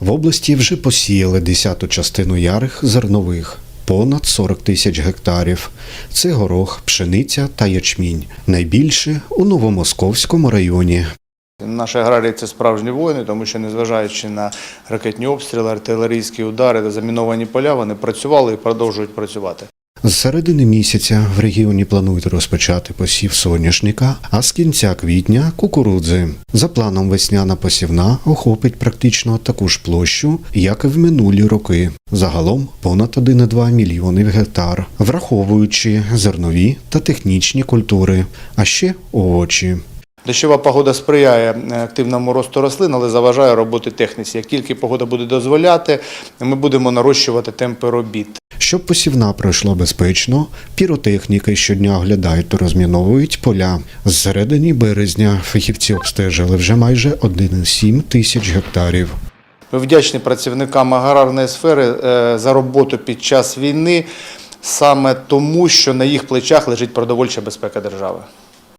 В області вже посіяли десяту частину ярих зернових. Понад 40 тисяч гектарів. Це горох, пшениця та ячмінь. Найбільше у Новомосковському районі. Наші аграрії це справжні воїни, тому що незважаючи на ракетні обстріли, артилерійські удари та заміновані поля, вони працювали і продовжують працювати. З середини місяця в регіоні планують розпочати посів соняшника, а з кінця квітня кукурудзи. За планом весняна посівна охопить практично таку ж площу, як і в минулі роки. Загалом понад 1,2 мільйони гектар, враховуючи зернові та технічні культури, а ще овочі. Дощова погода сприяє е, активному росту рослин, але заважає роботи техніці. Як тільки погода буде дозволяти, ми будемо нарощувати темпи робіт. Щоб посівна пройшла безпечно, піротехніки щодня оглядають та розміновують поля. З середини березня фахівці обстежили вже майже 1,7 тисяч гектарів. Ми вдячні працівникам аграрної сфери е, за роботу під час війни, саме тому, що на їх плечах лежить продовольча безпека держави.